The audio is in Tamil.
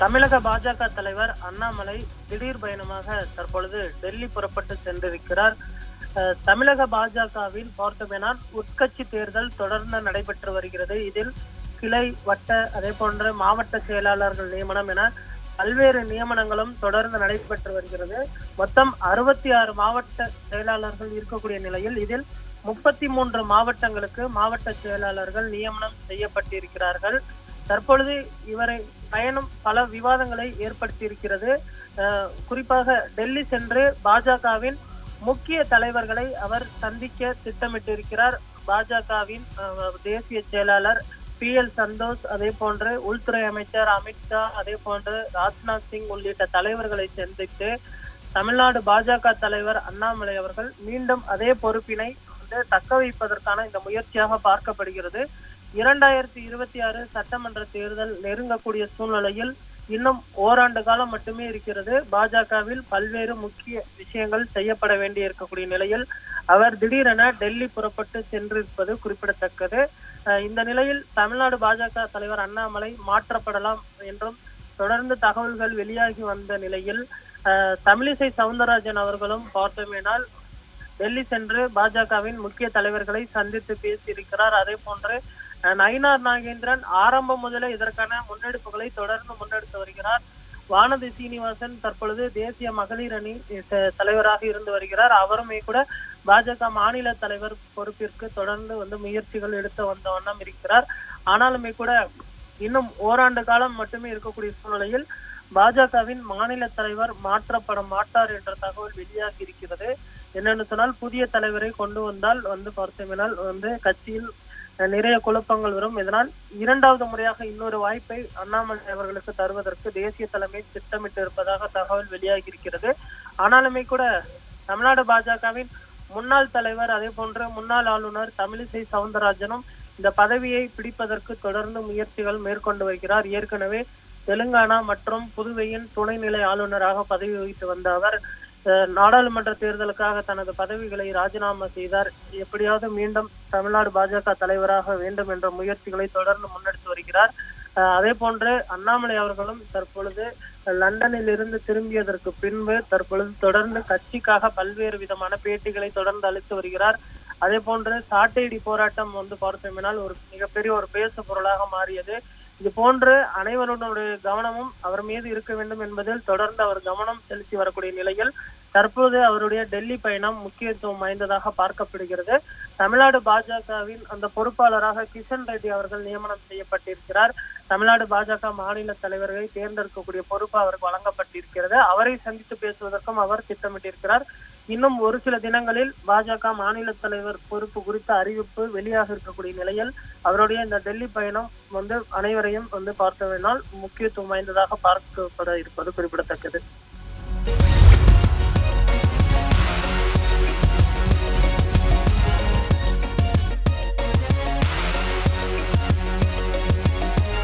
தமிழக பாஜக தலைவர் அண்ணாமலை திடீர் பயணமாக தற்பொழுது டெல்லி புறப்பட்டு சென்றிருக்கிறார். தமிழக பாஜகவில் பார்த்தோமேனால் உட்கட்சி தேர்தல் தொடர்ந்து நடைபெற்று வருகிறது. இதில் கிளை வட்ட அதே போன்ற மாவட்ட செயலாளர்கள் நியமனம் என பல்வேறு நியமனங்களும் தொடர்ந்து நடைபெற்று வருகிறது. மொத்தம் அறுபத்தி ஆறு மாவட்ட செயலாளர்கள் இருக்கக்கூடிய நிலையில் இதில் முப்பத்தி மூன்று மாவட்டங்களுக்கு மாவட்ட செயலாளர்கள் நியமனம் செய்யப்பட்டிருக்கிறார்கள். தற்பொழுது இவரை பயணம் பல விவாதங்களை ஏற்படுத்தியிருக்கிறது. குறிப்பாக டெல்லி சென்று பாஜகவின் முக்கிய தலைவர்களை அவர் சந்திக்க திட்டமிட்டிருக்கிறார். பாஜகவின் தேசிய செயலாளர் பி எல் சந்தோஷ் அதே போன்று உள்துறை அமைச்சர் அமித்ஷா அதே போன்று ராஜ்நாத் சிங் உள்ளிட்ட தலைவர்களை சந்தித்து தமிழ்நாடு பாஜக தலைவர் அண்ணாமலை அவர்கள் மீண்டும் அதே பொறுப்பினை வந்து தக்க வைப்பதற்கான இந்த முயற்சியாக பார்க்கப்படுகிறது. இரண்டாயிரத்தி இருபத்தி ஆறு சட்டமன்ற தேர்தல் நெருங்கக்கூடிய சூழ்நிலையில் இன்னும் ஓராண்டு காலம் மட்டுமே இருக்கிறது. பாஜகவில் பல்வேறு முக்கிய விஷயங்கள் செய்யப்பட வேண்டி இருக்கக்கூடிய நிலையில் அவர் திடீரென டெல்லி புறப்பட்டு சென்றிருப்பது குறிப்பிடத்தக்கது. அஹ் இந்த நிலையில் தமிழ்நாடு பாஜக தலைவர் அண்ணாமலை மாற்றப்படலாம் என்றும் தொடர்ந்து தகவல்கள் வெளியாகி வந்த நிலையில் அஹ் தமிழிசை சவுந்தரராஜன் அவர்களும் பார்த்தோமேனால் டெல்லி சென்று பாஜகவின் முக்கிய தலைவர்களை சந்தித்து பேசியிருக்கிறார். அதே போன்று நயினார் நாகேந்திரன் ஆரம்பம் முதலே இதற்கான முன்னெடுப்புகளை தொடர்ந்து முன்னெடுத்து வருகிறார். வானதி சீனிவாசன் தற்பொழுது தேசிய மகளிர் அணி தலைவராக இருந்து வருகிறார். அவருமே கூட பாஜக மாநில தலைவர் பொறுப்பிற்கு தொடர்ந்து வந்து முயற்சிகள் எடுத்து வந்த வண்ணம் இருக்கிறார். ஆனாலுமே கூட இன்னும் ஓராண்டு காலம் மட்டுமே இருக்கக்கூடிய சூழ்நிலையில் பாஜகவின் மாநில தலைவர் மாற்றப்பட மாட்டார் என்ற தகவல் வெளியாகி இருக்கிறது. என்னென்னு சொன்னால் புதிய தலைவரை கொண்டு வந்தால் வந்து பார்த்தோம்னால் வந்து கட்சியில் நிறைய குழப்பங்கள் வரும். இதனால் இரண்டாவது முறையாக இன்னொரு வாய்ப்பை அண்ணாமலை அவர்களுக்கு தருவதற்கு தேசிய தலைமை திட்டமிட்டு இருப்பதாக தகவல் வெளியாகி இருக்கிறது ஆனாலுமே கூட தமிழ்நாடு பாஜகவின் முன்னாள் தலைவர் அதே போன்று முன்னாள் ஆளுநர் தமிழிசை சவுந்தரராஜனும் இந்த பதவியை பிடிப்பதற்கு தொடர்ந்து முயற்சிகள் மேற்கொண்டு வருகிறார். ஏற்கனவே தெலுங்கானா மற்றும் புதுவையின் துணைநிலை ஆளுநராக பதவி வகித்து வந்த அவர் நாடாளுமன்ற தேர்தலுக்காக தனது பதவிகளை ராஜினாமா செய்தார். எப்படியாவது மீண்டும் தமிழ்நாடு பாஜக தலைவராக வேண்டும் என்ற முயற்சிகளை தொடர்ந்து முன்னெடுத்து வருகிறார். அதே போன்று அண்ணாமலை அவர்களும் தற்பொழுது லண்டனில் இருந்து திரும்பியதற்கு பின்பு தற்பொழுது தொடர்ந்து கட்சிக்காக பல்வேறு விதமான பேட்டிகளை தொடர்ந்து அளித்து வருகிறார். அதே போன்று சாட்டையடி போராட்டம் வந்து பார்த்தோம்னால் ஒரு மிகப்பெரிய ஒரு பேசு பொருளாக மாறியது. இது போன்று அனைவருடைய கவனமும் அவர் மீது இருக்க வேண்டும் என்பதில் தொடர்ந்து அவர் கவனம் செலுத்தி வரக்கூடிய நிலையில் தற்போது அவருடைய டெல்லி பயணம் முக்கியத்துவம் வாய்ந்ததாக பார்க்கப்படுகிறது. தமிழ்நாடு பாஜகவின் அந்த பொறுப்பாளராக கிஷன் ரெட்டி அவர்கள் நியமனம் செய்யப்பட்டிருக்கிறார். தமிழ்நாடு பாஜக மாநில தலைவர்களை தேர்ந்தெடுக்கக்கூடிய பொறுப்பு அவருக்கு வழங்கப்பட்டிருக்கிறது. அவரை சந்தித்து பேசுவதற்கும் அவர் திட்டமிட்டிருக்கிறார். இன்னும் ஒரு சில தினங்களில் பாஜக மாநில தலைவர் பொறுப்பு குறித்த அறிவிப்பு வெளியாக இருக்கக்கூடிய நிலையில் அவருடைய இந்த டெல்லி பயணம் வந்து அனைவரையும் வந்து பார்த்தவனால் முக்கியத்துவம் வாய்ந்ததாக பார்க்கப்பட இருப்பது குறிப்பிடத்தக்கது.